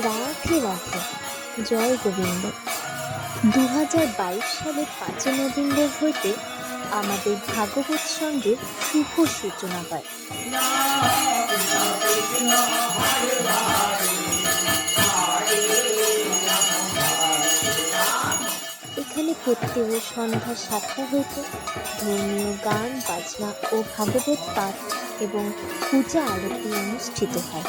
রাধে রাধে। জয় গোবিন্দ। দু হাজার বাইশ সালের পাঁচই নভেম্বর হইতে আমাদের ভাগবত সঙ্গের শুভ সূচনা হয়। এখানে প্রত্যেক সন্ধ্যা সাতটা হইতে ধর্মীয় গান, বাজনা ও ভাগবত পাঠ এবং পূজা আরতি অনুষ্ঠিত হয়।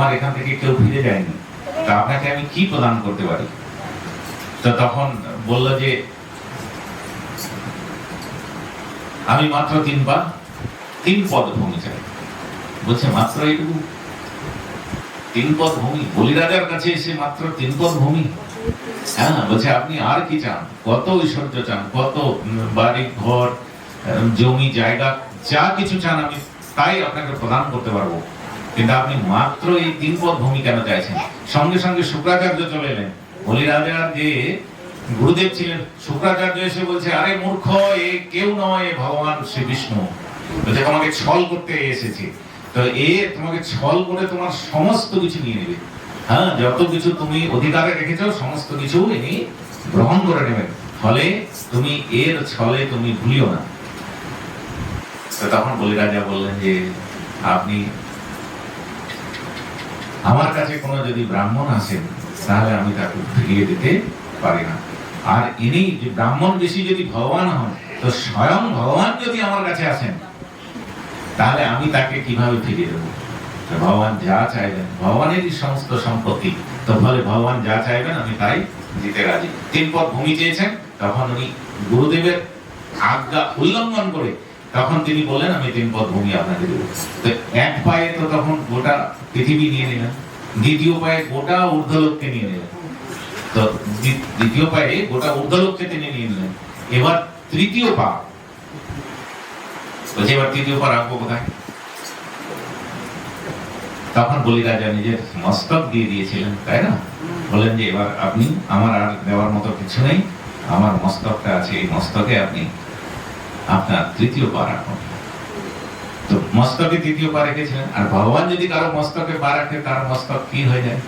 আমার এখান থেকে কেউ ফিরে যায়নি। তা আপনাকে আমি কি প্রদান করতে পারি? তো তখন বলল যে, আমি মাত্র তিন পা তিন পদ ভূমি চাই। বলছে, মাত্র এইটুকু? তিন পদ ভূমি? বলিরাজার কাছে এসে মাত্র তিন পদ ভূমি? হ্যাঁ বলছে, আপনি আর কি চান? কত ঐশ্বর্য চান? কত বাড়ি, ঘর জমি, জায়গা, যা কিছু চান আমি, তাই আপনাকে প্রদান করতে পারব। কিন্তু আপনি মাত্র এই তিন পদ ভূমি কেন চাইছেন? সঙ্গে সঙ্গে শুক্রাচার্য চলে এলেন। বলিরাজার যে গুরুদেব ছিলেন, শুক্রাচার্য এসে বলছে, আরে মূর্খ, এ কেউ নয় ভগবান শ্রী বিষ্ণু। বলছে তোমাকে ছল করতে এসেছে। তো এ তোমাকে ছল করে তোমার সমস্ত কিছু নিয়ে নেবে। হ্যাঁ যত কিছু তুমি অধিকারে রেখেছো, সমস্ত কিছু ইনি গ্রহণ করে নেবেন। ফলে তুমি এর ছলে তুমি ভুলিও না। তখন বলিরাজা বললেন যে, আপনি আমার কাছে কোনো যদি ব্রাহ্মণ আসেন, তাহলে আমি তাকে ফিরিয়ে দিতে পারি না। আর ইনি ব্রাহ্মণ বেশি যদি ভগবান হন, তো স্বয়ং ভগবান যদি আমার কাছে আসেন, তাহলে আমি তাকে কীভাবে ফিরিয়ে দেবো? ভগবান যা চাইবেন, ভগবানেরই সমস্ত সম্পত্তি, তো ফলে ভগবান যা চাইবেন, আমি তাই দিতে রাজি। তিন পদ ভূমি চেয়েছেন, তখন উনি গুরুদেবের আজ্ঞা উল্লঙ্ঘন করে তখন তিনি বললেন, আমি তিন পদ ভূমি আপনাকে দেবো। তো এক পায়ে তো তখন গোটা পৃথিবী নিয়ে নিলেন, দ্বিতীয় পায়ে গোটা ঊর্ধ্বলোককে নিয়ে নিলেন। তো দ্বিতীয় পায়ে গোটা ঊর্ধ্বলোককে তিনি নিয়ে নিলেন। এবার তৃতীয় পা। বলছে, এবার তৃতীয় পা রাখব কোথায়? তখন বলিরাজা নিজের মস্তক দিয়ে দিয়েছিলেন, তাই না? বলেন যে, এবার আপনি আমার আর দেওয়ার মতো কিছু নেই। আমার মস্তকটা আছে, এই মস্তকে আপনি আপনার তৃতীয় পা রাখুন। তো মস্তকে তৃতীয় পা রেখেছিলেন আর ভগবান যদি কারও মস্তকে পা রাখে তার মস্তক কি হয়ে যায়?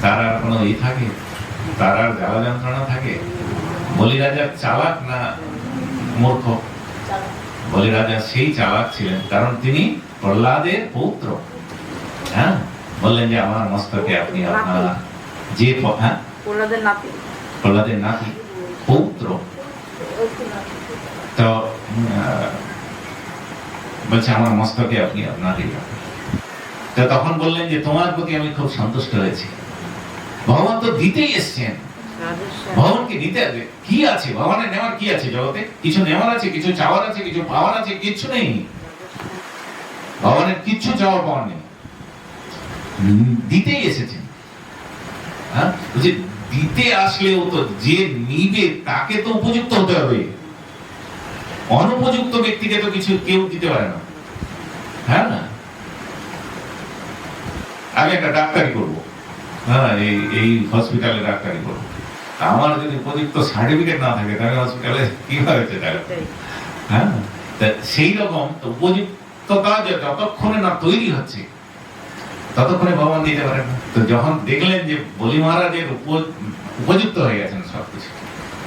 তার আর কোনো ই থাকে? তার আর জ্বালা যন্ত্রণা থাকে? বলিরাজা চালাক না মূর্খ? বলিরাজা সেই চালাক ছিলেন কারণ তিনি প্রহ্লাদের পৌত্র। হ্যাঁ? বললেন যে আমার মস্তকে আপনি আপনার যে হ্যাঁ? ওনাদের নাতি। প্রহ্লাদের নাতি পৌত্র। তো বলছে, আমার মস্তকে আপনি আপনার। তো তখন বললেন যে, তোমার প্রতি আমি খুব সন্তুষ্ট হয়েছি। ভগবান তো দিতেই এসছেন। ভগবানকে নিতে হবে। কি আছে? ভগবানের নেওয়ার কি আছে জগতে? কিছু নেওয়ার আছে, কিছু চাওয়ার আছে, কিছু পাওয়ার আছে কিছু নেই। ভগবানের কিচ্ছু চাওয়ার পাওয়ার নেই। দিতেই এসেছেন। হ্যাঁ? দিতে আসলেও তো যে নিবে, তাকে তো উপযুক্ত হতে হবে। অনুপযুক্ত ব্যক্তিকে তো কিছু কেউ দিতে পারে না। হ্যাঁ না? আমি একটা ডাক্তারি করব। হ্যাঁ এই এই হসপিটালে ডাক্তারি করব। আমার যদি উপযুক্ত সার্টিফিকেট না থাকে তাহলে হসপিটালে কীভাবে যেতে হবে এটাই। হ্যাঁ? সেই রকম উপযুক্ততা যতক্ষণে না তৈরি হচ্ছে ততক্ষণে ভগবান দিতে পারেন না। তো যখন দেখলেন যে বলি মহারাজের উপ- উপযুক্ত হয়ে গেছেন সবকিছু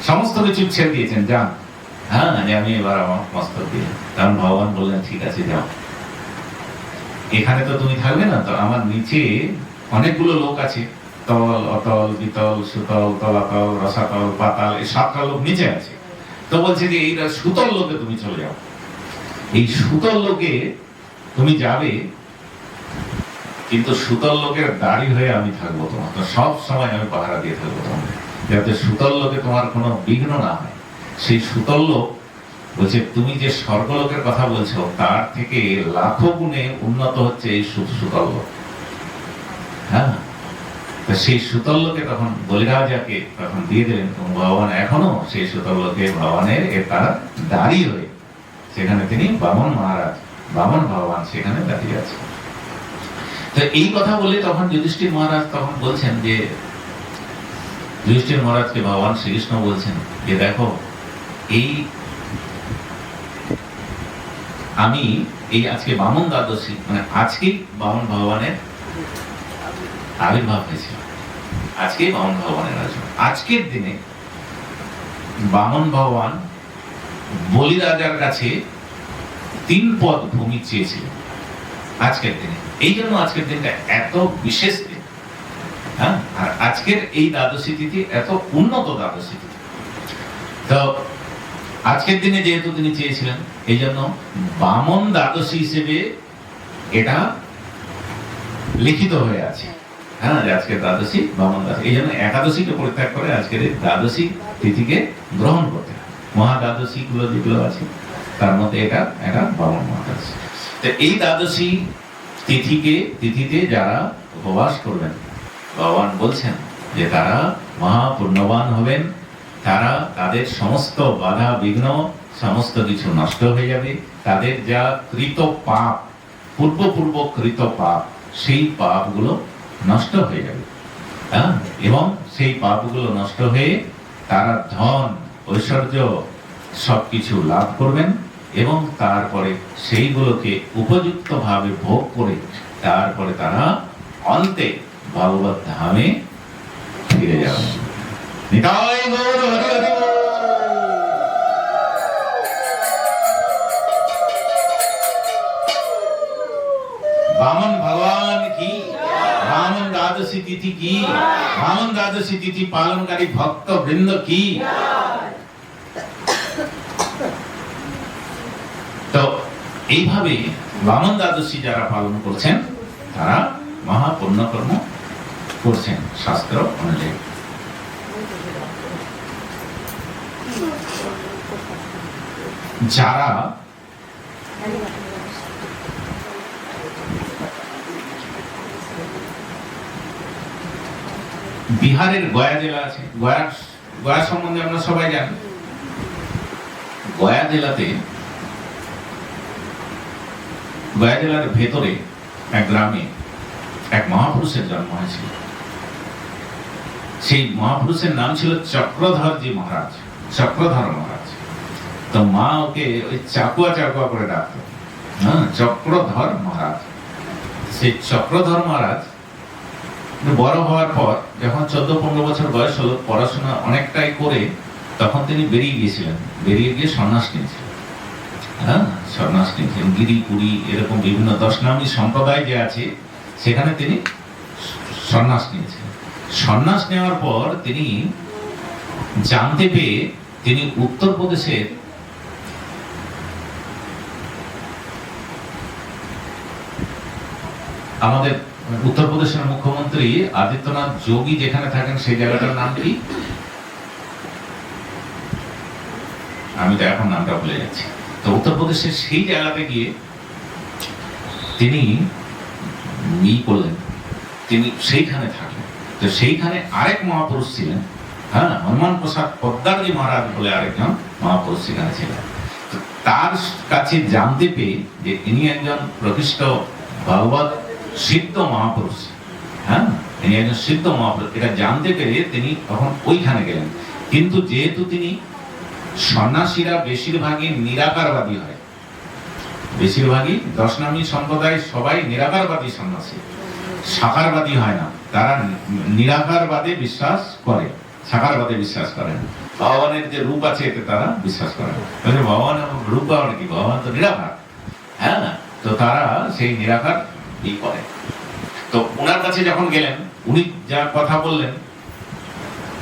সমস্ত কিছু ছেড়ে দিয়েছেন যান। হ্যাঁ যে আমি এবার আমার মস্তক দিয়ে কারণ ভগবান বললেন, ঠিক আছে, যাও। এখানে তো তুমি থাকবে না তো, আমার নিচে অনেকগুলো লোক আছে। তল, অতল, বিতল, সুতল, তলাতল, রসাতল, পাতাল, এই সাতটা লোক নিচে আছে। তো বলছে যে এই সুতল লোকে তুমি চলে যাও। এই সুতল লোকে তুমি যাবে, কিন্তু সুতল লোকের দাড়ি হয়ে আমি থাকব তোমার। তো সব সময় আমি পাহারা দিয়ে থাকব তোমার যাতে সুতল লোকে তোমার কোনো বিঘ্ন না হয়। সেই সুতল লোক বলছে, তুমি যে স্বর্গলোকের কথা বলছো, তার থেকে লাখো গুণে উন্নত হচ্ছে এই সু- সুতল হ্যাঁ? সেই সুতল লোকে তখন বলিরাজাকে তখন দিয়ে দিলেন ভগবান, এখনও সেই সুতল লোকে ভগবানের তার দাঁড়িয়ে হয়ে সেখানে তিনি বামন মহারাজ, বামন ভগবান সেখানে দাঁড়িয়ে আছে। তো এই কথা বলে তখন যুধিষ্ঠির মহারাজ তখন বলছেন যে, যুধিষ্ঠির মহারাজকে ভগবান শ্রীকৃষ্ণ বলছেন যে, দেখো এই আমি, এই আজকে বামন দ্বাদশী মানে আজকেই বামন ভগবানের আবির্ভাব হয়েছিল আজকেই বামন ভগবানের আয়োজন আজকের দিনে বামন ভগবান বলি রাজার কাছে তিন পদ ভূমি চেয়েছিলেন আজকের দিনে। এই জন্য আজকের দিনটা এত বিশেষ দিন। হ্যাঁ? আর আজকের এই দ্বাদশী তিথি এত উন্নত দ্বাদশী তিথি। তো আজকের দিনে যেহেতু তিনি চেয়েছিলেন এই জন্য বামন দ্বাদশী হিসেবে এটা লিখিত হয়ে আছে। হ্যাঁ আজকে দ্বাদশী, বামন দ্বাদশী এই জন্য একাদশীকে পরিত্যাগ করে আজকের এই দ্বাদশী তিথিকে গ্রহণ করতে মহা দ্বাদশী গুলো যেগুলো আছে, তার মধ্যে এটা এটা বামন মহাদ্বাদশী। তো এই দ্বাদশী তিথিকে, তিথিতে যারা উপবাস করবেন, ভগবান বলছেন যে তারা মহা পুণ্যবান হবেন। তারা তাদের সমস্ত বাধা, বিঘ্ন, সমস্ত কিছু নষ্ট হয়ে যাবে। তাদের যা কৃত পাপ পূর্ব পূর্ব কৃত পাপ, সেই পাপগুলো নষ্ট হয়ে যাবে। হ্যাঁ? এবং সেই পাপগুলো নষ্ট হয়ে তারা ধন, ঐশ্বর্য সবকিছু লাভ করবেন এবং তারপরে সেইগুলোকে উপযুক্তভাবে ভোগ করে তারপরে তারা অন্তে ভগবত ধামে ফিরে যাবেন। বল। বামন ভগবান কি? বামন দ্বাদশী তিথি কি? বামন দ্বাদশী তিথি পালনকারী ভক্ত বৃন্দ তো এইভাবে বামন দ্বাদশী যারা পালন করছেন, তারা মহা পুণ্যকর্ম করছেন, শাস্ত্র অনুযায়ী। যারা বিহারের গয়া জেলা আছে, গয়া গয়া সম্বন্ধে আমরা সবাই জানি গয়া জেলাতে, গয়া জেলার ভেতরে এক গ্রামে এক মহাপুরুষের জন্ম হয়েছিল। সেই মহাপুরুষের নাম ছিল চক্রধরজি মহারাজ। চক্রধর মহারাজ তো মা ওকে ওই চাকুয়া চাকুয়া করে ডাকতো। হ্যাঁ চক্রধর মহারাজ সেই চক্রধর মহারাজ বড় হওয়ার পর, যখন চোদ্দ পনেরো বছর বয়স হলো, পড়াশোনা অনেকটাই করে তখন তিনি বেরিয়ে গিয়েছিলেন। বেরিয়ে গিয়ে সন্ন্যাস নিয়েছিলেন। হ্যাঁ সন্ন্যাস নিয়েছিলেন। গিরি পুরী এরকম বিভিন্ন দশনামী সম্প্রদায় যে আছে, সেখানে তিনি সন্ন্যাস নিয়েছিলেন। সন্ন্যাস নেওয়ার পর তিনি জানতে পেয়ে তিনি উত্তরপ্রদেশের আমাদের উত্তরপ্রদেশের মুখ্যমন্ত্রী আদিত্যনাথ যোগী যেখানে থাকেন, সেই জায়গাটার নাম কি? আমি তো এখন নামটা ভুলে যাচ্ছি। তো উত্তরপ্রদেশের সেই জায়গাতে গিয়ে তিনি ই করলেন। তিনি সেইখানে থাকলেন। তো সেইখানে আরেক মহাপুরুষ ছিলেন হ্যাঁ হনুমান প্রসাদ পদ্মারজি মহারাজ বলে আরেকজন মহাপুরুষ সেখানে ছিলেন। তার কাছে জানতে পেয়ে যে ইনি একজন প্রকৃষ্ট ভগবত সিদ্ধ মহাপুরুষ হ্যাঁ তিনি একজন সিদ্ধ মহাপুরুষ। এটা জানতে পেরে তিনি তখন ওইখানে গেলেন। কিন্তু যেহেতু তিনি সন্ন্যাসীরা বেশিরভাগই নিরাকারবাদী হয়, বেশিরভাগই দশনামী সম্প্রদায় সবাই নিরাকারবাদী সন্ন্যাসী, সাকারবাদী হয় না, তারা নিরাকারবাদে বিশ্বাস করে। সাকারবাদে বিশ্বাস করেন। ভগবানের যে রূপ আছে এতে তারা বিশ্বাস করেন। না তাহলে ভগবানের রূপ পাওয়া কি? ভগবান তো নিরাকার হ্যাঁ তো তারা সেই নিরাকার ই করে। তো ওনার কাছে যখন গেলেন, উনি যা কথা বললেন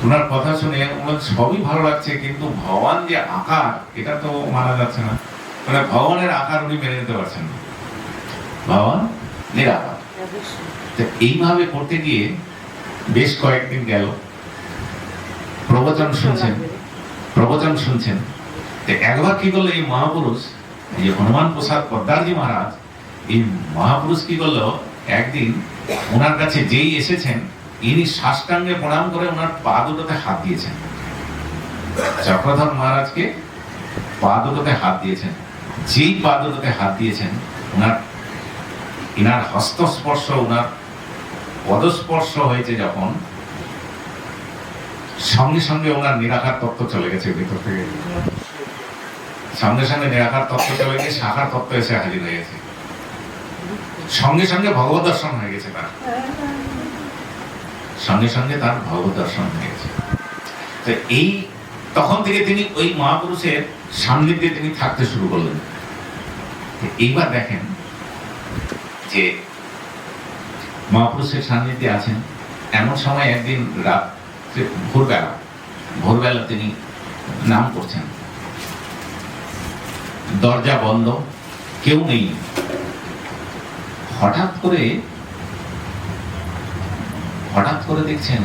ওনার কথা শুনে ওনার সবই ভালো লাগছে, কিন্তু ভগবান যে আকার, এটা তো মানা যাচ্ছে না। মানে ভগবানের আকার উনি মেনে নিতে পারছেন না। ভগবান নিরাকার। এইভাবে করতে গিয়ে বেশ কয়েকদিন গেল। প্রবচন শুনছেন। প্রবচন শুনছেন। একবার কি করল এই মহাপুরুষ? এই হনুমান প্রসাদ পদ্মারজি মহারাজ, এই মহাপুরুষ কি করল? একদিন ওনার কাছে যেই এসেছেন, ইনি সাষ্টাঙ্গে প্রণাম করে ওনার পা দুটোতে হাত দিয়েছেন। চক্রধর মহারাজকে পা দুটোতে হাত দিয়েছেন। যেই পা দুটোতে হাত দিয়েছেন, ওনার ইনার হস্তস্পর্শ, ওনার পদস্পর্শ হয়েছে যখন সঙ্গে সঙ্গে ওনার নিরাকার তত্ত্ব চলে গেছে ভিতর থেকে। সঙ্গে সঙ্গে নিরাকার তত্ত্ব চলে গিয়ে শাখার তত্ত্ব এসে হাজির হয়ে গেছে। সঙ্গে সঙ্গে ভগবত দর্শন হয়ে গেছে তার। সঙ্গে সঙ্গে তার ভগবত দর্শন হয়ে গেছে। তো এই, তখন থেকে তিনি ওই মহাপুরুষের সান্নিধ্যে তিনি থাকতে শুরু করলেন। এইবার দেখেন যে মহাপুরুষের সান্নিধ্যে আছেন। এমন সময় একদিন রাত্রে ভোরবেলা ভোরবেলা তিনি নাম করছেন। দরজা বন্ধ, কেউ নেই। হঠাৎ করে হঠাৎ করে দেখছেন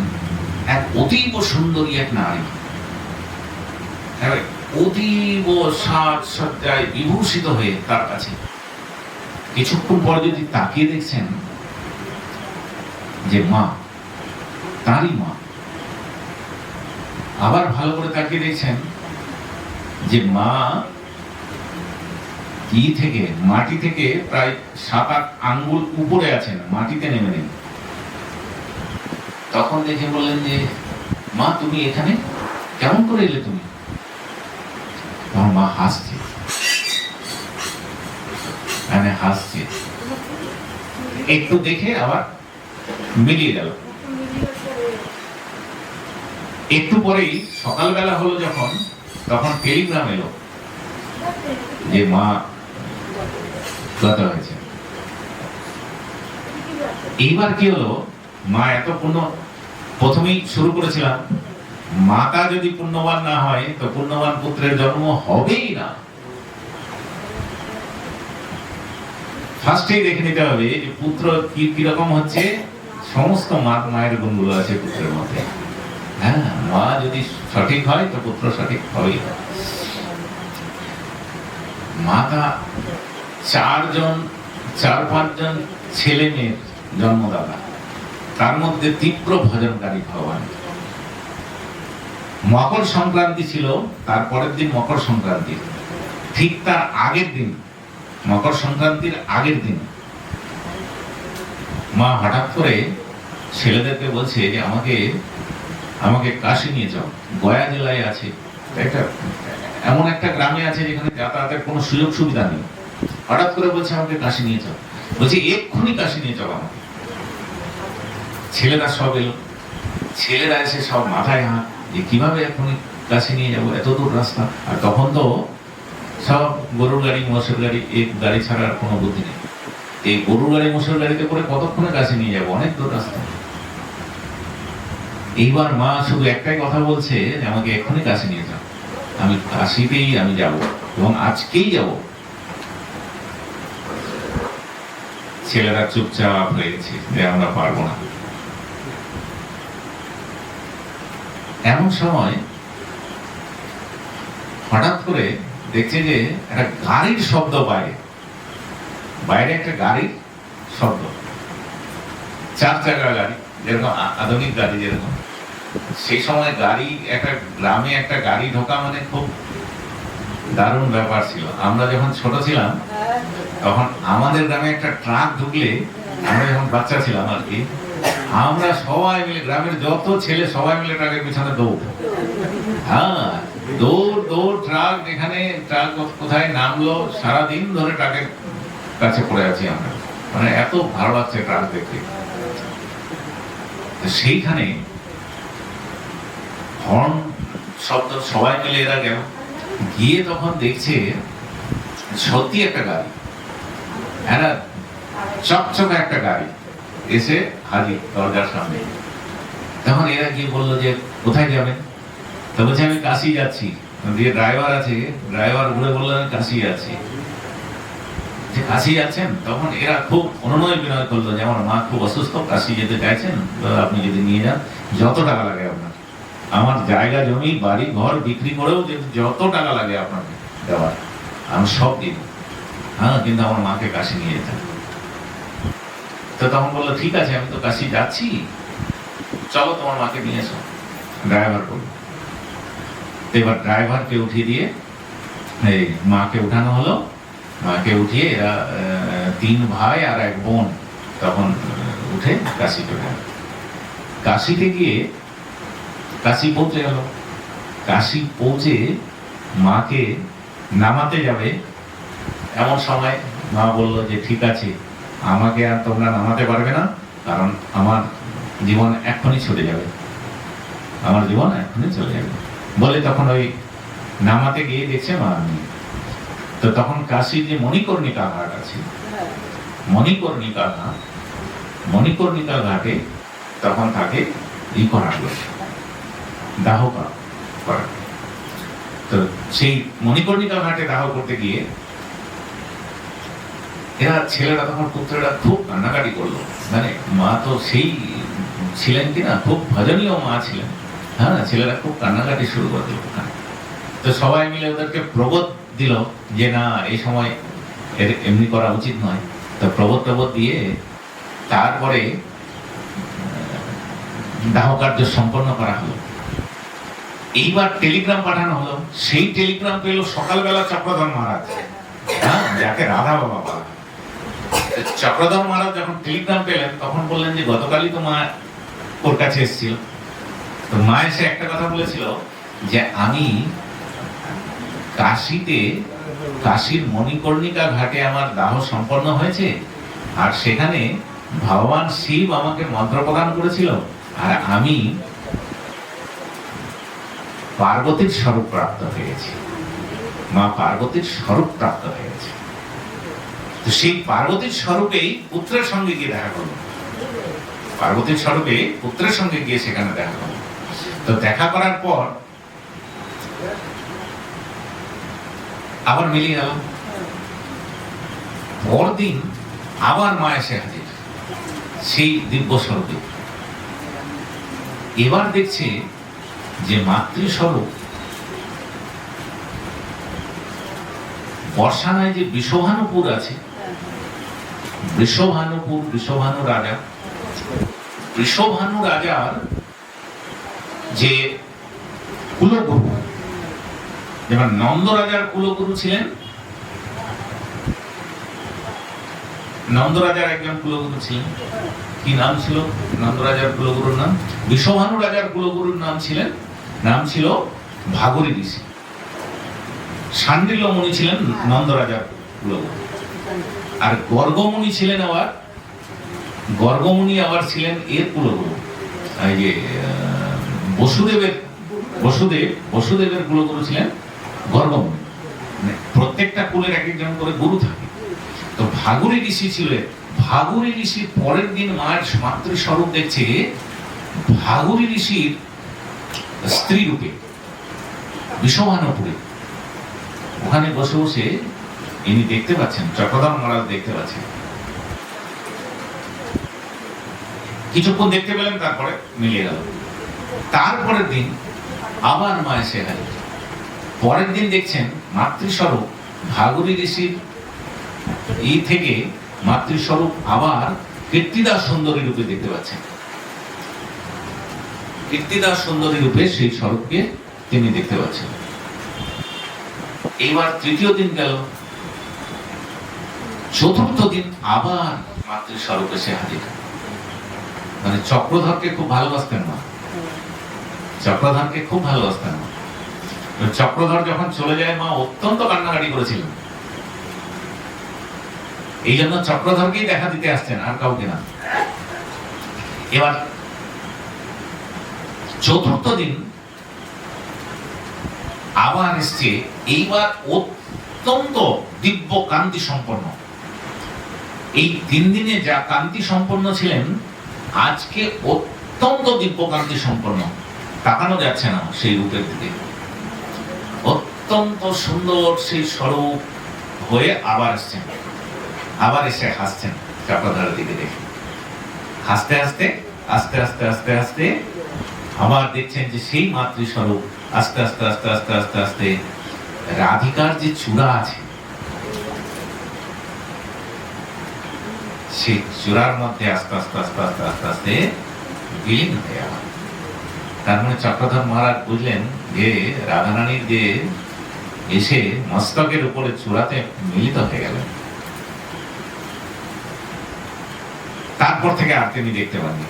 এক অতীব সুন্দরী এক নারী। অতীব সাজ সজ্জায় বিভূষিত হয়ে তার কাছে। কিছুক্ষণ পর যদি তাকিয়ে দেখছেন যে মা, তারই মা আবার ভালো করে তাকিয়ে দেখছেন যে মা কি থেকে, মাটি থেকে প্রায় সাত আট আঙ্গুল উপরে আছেন, মাটিতে নেমে নেই। তখন দেখে বললেন যে, মা, তুমি এখানে? কেমন করে এলে তুমি? তখন মা হাসছে। মানে হাসছে। একটু দেখে আবার মিলিয়ে গেল। একটু পরেই সকালবেলা হলো যখন, তখন টেলিগ্রাম এলো। যে মা গত হয়েছে। এইবার কি হলো? মা এত পুণ্য প্রথমেই শুরু করেছিলাম, মাতা যদি পুণ্যবান না হয়, তো পুণ্যবান পুত্রের জন্ম হবেই না। ফার্স্টেই দেখে নিতে হবে যে পুত্র কি কীরকম হচ্ছে? সমস্ত মা মায়ের গুণগুলো আছে পুত্রের মধ্যে। হ্যাঁ মা যদি সঠিক হয়, তো পুত্র সঠিক হবেই। মাতা চারজন, চার, পাঁচজন ছেলে মেয়ের জন্মদাতা। তার মধ্যে তীব্র ভজনকারী ভগবান। মকর সংক্রান্তি ছিল, তার পরের দিন মকর সংক্রান্তি। ঠিক তার আগের দিন, মকর সংক্রান্তির আগের দিন, মা হঠাৎ করে ছেলেদেরকে বলছে যে, আমাকে আমাকে কাশি নিয়ে যাও। গয়া জেলায় আছে। একটা, এমন একটা গ্রামে আছে যেখানে যাতায়াতের কোনো সুযোগ সুবিধা নেই। হঠাৎ করে বলছে, আমাকে কাশি নিয়ে যাও। বলছে, এক্ষুনি কাশি নিয়ে যাও আমাকে। ছেলেরা সব এলো। ছেলেরা এসে সব মাথায় হাত যে কীভাবে এখনই কাশি নিয়ে যাব? এত দূর রাস্তা। আর তখন তো সব গরুর গাড়ি, মোষের গাড়ি এই গাড়ি ছাড়া আর কোনো বুদ্ধি নেই। এই গরুর গাড়ি, মোষের গাড়িতে করে কতক্ষণে কাছে নিয়ে যাব? অনেক দূর রাস্তা। এইবার মা শুধু একটাই কথা বলছে যে, আমাকে এক্ষুনি কাছে নিয়ে যাও। আমি কাশিতেই আমি যাব এবং আজকেই যাব। ছেলেরা চুপচাপ হয়ে গেছে যে, আমরা পারব না। এমন সময় হঠাৎ করে দেখছে যে, একটা গাড়ির শব্দ বাইরে। বাইরে একটা গাড়ির শব্দ। চার চাকা গাড়ি, যেরকম আধুনিক গাড়ি যেরকম। সেই সময় গাড়ি, একটা গ্রামে একটা গাড়ি ঢোকা মানে খুব দারুণ ব্যাপার ছিল। আমরা যখন ছোট ছিলাম, তখন আমাদের গ্রামে একটা ট্রাক ঢুকলে আমরা যখন বাচ্চা ছিলাম আর কি, আমরা সবাই মিলে, গ্রামের যত ছেলে সবাই মিলে ট্রাকের পিছনে দৌড়। হ্যাঁ দৌড় দৌড়, ট্রাক, এখানে ট্রাক কোথায় নামলো, সারাদিন ধরে ট্রাকের কাছে পড়ে আছি আমরা। মানে এত ভালো লাগছে ট্রাক দেখতে। সেইখানে হর্ন শব্দ সবাই মিলে এরা গেল। গিয়ে তখন দেখছে সত্যি একটা গাড়ি। একটা চকচকে একটা গাড়ি। এসে হাজির দরজার সামনে। তখন এরা গিয়ে বলল যে, কোথায় যাবেন? তো বলছে, আমি কাশি যাচ্ছি। দিয়ে ড্রাইভার আছে ড্রাইভার ঘুরে বলল, আমি কাশি যাচ্ছি। যে কাশি যাচ্ছেন? তখন এরা খুব অনুনয় বিনয় করল যে, আমার মা খুব অসুস্থ, কাশি যেতে চাইছেন আপনি যদি নিয়ে যান, যত টাকা লাগে আপনার। আমার জায়গা, জমি, বাড়ি, ঘর বিক্রি করেও যে যত টাকা লাগে আপনাকে দেওয়ার, আমি সব দিব। হ্যাঁ কিন্তু আমার মাকে কাশি নিয়ে যেতে। তো তখন বলল, ঠিক আছে, আমি তো কাশি যাচ্ছি। চলো তোমার মাকে নিয়ে এসো, ড্রাইভার বলল। এবার ড্রাইভারকে উঠিয়ে দিয়ে, এই মাকে উঠানো হলো। মাকে উঠিয়ে এরা তিন ভাই আর এক বোন তখন উঠে কাশি চলে কাশিতে গিয়ে কাশি পৌঁছে গেল। কাশি পৌঁছে মাকে নামাতে যাবে। এমন সময় মা বলল যে, ঠিক আছে, আমাকে আর তোমরা নামাতে পারবে না, কারণ আমার জীবন এখনই ছুটে যাবে। আমার জীবন এখনই চলে যাবে। বলে তখন ওই নামাতে গিয়ে দেখছে মা নেই। তো তখন কাশির যে মণিকর্ণিকা ঘাট আছে মণিকর্ণিকা ঘাট মণিকর্ণিকা ঘাটে তখন তাকে ই করা হলো। দাহ করা। তো সেই মণিকর্ণিকা ঘাটে দাহ করতে গিয়ে এরা ছেলেরা তখন পুত্রেরা খুব কান্নাকাটি করল। মানে মা তো সেই ছিলেন কিনা, খুব ভজনীয় মা ছিলেন। হ্যাঁ ছেলেরা খুব কান্নাকাটি শুরু করে দিল তো সবাই মিলে ওদেরকে প্রবোধ দিল যে, না, এই সময় এর এমনি করা উচিত নয়। তো প্রবোধ প্রবোধ দিয়ে তারপরে দাহ কার্য সম্পন্ন করা হলো। এইবার টেলিগ্রাম পাঠানো হলো। সেই টেলিগ্রাম পেল সকালবেলা চক্রধর মহারাজ। হ্যাঁ? যাকে রাধা বাবা বলা। চক্রধর মহারাজ যখন টেলিগ্রাম পেলেন, তখন বললেন যে, গতকালই তো মা ওর কাছে এসেছিল। তো মা এসে একটা কথা বলেছিল যে, আমি কাশিতে কাশীর মণিকর্ণিকা ঘাটে আমার দাহ সম্পন্ন হয়েছে, আর সেখানে ভগবান শিব আমাকে মন্ত্র প্রদান করেছিল, আর আমি পার্বতীর স্বরূপ প্রাপ্ত হয়েছি। মা পার্বতীর স্বরূপ প্রাপ্ত হয়েছে। তো সেই পার্বতীর স্বরূপেই পুত্রের সঙ্গে গিয়ে দেখা করল পার্বতীর স্বরূপে পুত্রের সঙ্গে গিয়ে সেখানে দেখা করল তো দেখা করার পর আবার মিলিয়ে গেল পরদিন আবার মা এসে হাজির, সেই দিব্য স্বরূপে এবার দেখছে যে মাতৃস্বরূপ। বর্ষানায় যে বিশ্বভানুপুর আছে, বিশ্বভানুপুর, বিশ্বভানু রাজা, বিশ্বভানু রাজার যে কুলগুরু যেমন নন্দ রাজার কুলগুরু ছিলেন নন্দ রাজার একজন কুলগুরু ছিলেন। কি নাম ছিল? নন্দ রাজার কুলগুরুর নাম? বিশ্বভানু রাজার কুলগুরুর নাম ছিলেন। নাম ছিল ভাগরী ঋষি। সান্ডিল্য ছিলেন নন্দ রাজার কুলগুরু। আর গর্গমুনি ছিলেন আবার গর্গমুনি আবার ছিলেন এর কুলগুরু। এই যে বসুদেবের বসুদেব বসুদেবের কুলগুরু ছিলেন গর্গমুনি। মানে প্রত্যেকটা কুলের এক একজন করে গুরু থাকে। তো ভাগুরি ঋষি ছিলেন। ভাগুরি ঋষির পরের দিন মায়ের মাতৃস্বরূপ দেখছে ভাগুরি ঋষির স্ত্রী রূপে বিষমানপুরে ওখানে বসে বসে ইনি দেখতে পাচ্ছেন, চক্রধর মহারাজ দেখতে পাচ্ছেন। কিছুক্ষণ দেখতে পেলেন, তারপরে মিলিয়ে গেল। তারপরের দিন আবার মা এসে পরের দিন দেখছেন মাতৃস্বরূপ ভাগুরি ঋষির এই থেকে মাতৃস্বরূপ আবার কীর্তিদাস সুন্দরী রূপে দেখতে পাচ্ছেন। কীর্তিদাস সুন্দরী রূপে সেই স্বরূপকে তিনি দেখতে পাচ্ছেন। এইবার তৃতীয় দিন গেল। চতুর্থ দিন আবার মাতৃস্বরূপ এসে হাজির। মানে চক্রধরকে খুব ভালোবাসতেন মা। চক্রধরকে খুব ভালোবাসতেন মা। চক্রধর যখন চলে যায়, মা অত্যন্ত কান্নাকাটি করেছিলেন। এই জন্য চক্রধরকেই দেখা দিতে আসছেন আর কাউকে না। এবার চতুর্থ দিন আবার এসছে, এইবার অত্যন্ত দিব্য কান্তি সম্পন্ন। এই তিন দিনে যা কান্তি সম্পন্ন ছিলেন, আজকে অত্যন্ত দিব্য কান্তি সম্পন্ন। তাকানো যাচ্ছে না সেই রূপের দিকে। অত্যন্ত সুন্দর সেই স্বরূপ হয়ে আবার এসছেন। আবার এসে হাসছেন চক্রধারের দিকে দেখে হাসতে হাসতে আস্তে আস্তে আস্তে আস্তে আবার দেখছেন যে সেই মাতৃস্বরূপ আস্তে আস্তে আস্তে আস্তে আস্তে আস্তে রাধিকার যে চূড়া আছে সেই চূড়ার মধ্যে আস্তে আস্তে আস্তে আস্তে আস্তে আস্তে বিলীন হয়ে গেল তার মানে চক্রধর মহারাজ বুঝলেন যে রাধারানীর যে এসে মস্তকের উপরে চূড়াতে মিলিত হয়ে গেলেন তারপর থেকে আর তিনি দেখতে পাননি।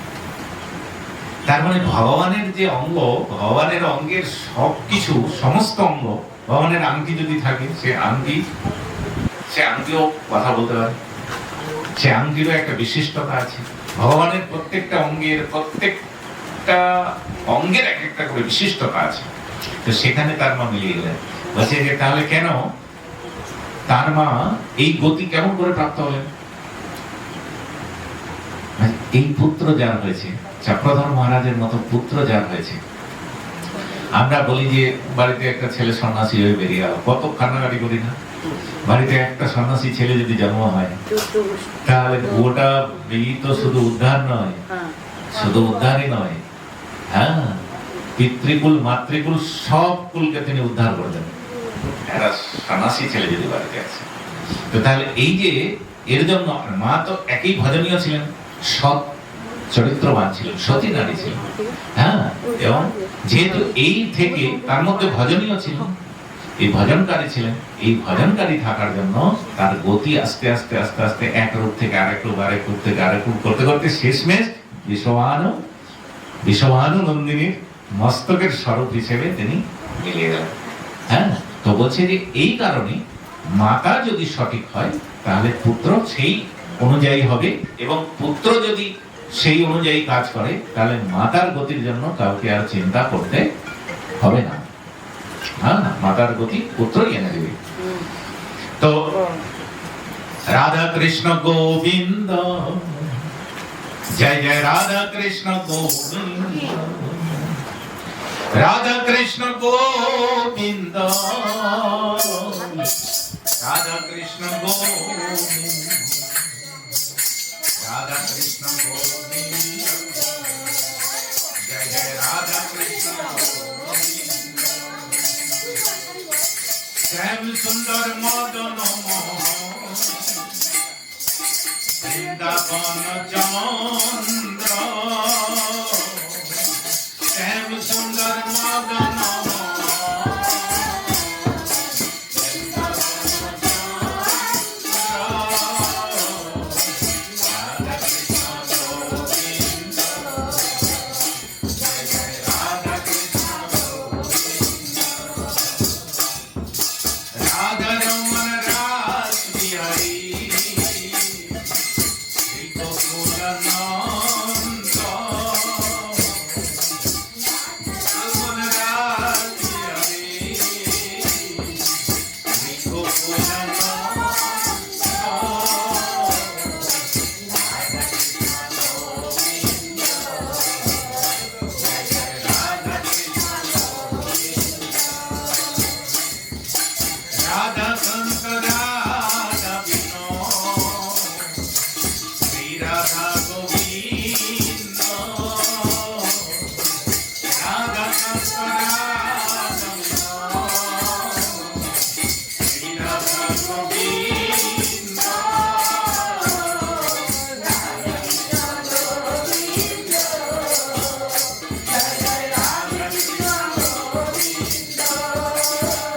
তার মানে ভগবানের যে অঙ্গ, ভগবানের অঙ্গের সবকিছু, সমস্ত অঙ্গ, ভগবানের আংটি যদি থাকে, সে আংটি, সে আংটিও কথা বলতে পারে। সে আংটিরও একটা বিশিষ্টতা আছে। ভগবানের প্রত্যেকটা অঙ্গের প্রত্যেকটা অঙ্গের এক একটা করে বিশিষ্টতা আছে। তো সেখানে তার মা মিলিয়ে গেলেন। বলছে যে, তাহলে কেন? তার মা এই গতি কেমন করে প্রাপ্ত হলেন? এই পুত্র যার হয়েছে চক্রধর মহারাজের মতো পুত্র যার হয়েছে। আমরা বলি যে, বাড়িতে একটা ছেলে সন্ন্যাসী হয়ে বেরিয়ে গেল। কত কান্নাকাটি করি না? বাড়িতে একটা সন্ন্যাসী ছেলে যদি জন্ম হয়, তাহলে গোটা বেরি তো শুধু উদ্ধার নয়, শুধু উদ্ধারই নয়। হ্যাঁ পিতৃকুল, মাতৃকুল, সব কুলকে তিনি উদ্ধার করে দেন সন্ন্যাসী ছেলে যদি বাড়িতে আছে তো তাহলে এই যে, এর জন্য মা তো একই ভজনীয় ছিলেন। সৎ চরিত্রবান ছিলেন, সতী নারী ছিলেন। হ্যাঁ এবং যেহেতু এই থেকে তার মধ্যে ভজনীয় ছিল, এই ভজনকারী ছিলেন, এই ভজনকারী থাকার জন্য তার গতি আস্তে আস্তে আস্তে আস্তে এক রূপ থেকে আরেক রূপ আরেক রূপ থেকে আরেক রূপ করতে করতে শেষমেশ বিশ্ববানু বিশ্ববানু নন্দিনীর মস্তকের স্বরূপ হিসেবে তিনি মিলিয়ে গেলেন। হ্যাঁ তো বলছে যে এই কারণে মাতা যদি সঠিক হয়, তাহলে পুত্র সেই অনুযায়ী হবে এবং পুত্র যদি সেই অনুযায়ী কাজ করে, তাহলে মাতার গতির জন্য কাউকে আর চিন্তা করতে হবে না। হ্যাঁ মাতার গতি পুত্রই এনে দেবে। তো রাধা কৃষ্ণ গোবিন্দ, জয় জয় রাধা কৃষ্ণ গোবিন্দ। রাধা কৃষ্ণ গোবিন্দ রাধা কৃষ্ণ গোবিন্দ। রাধা কৃষ্ণ গোবিন্দ জয় জয় রাধা কৃষ্ণ গোবিন্দ শ্যাম সুন্দর মদন বৃন্দাবন চন্দ্র শ্যাম সুন্দর মদন Peace.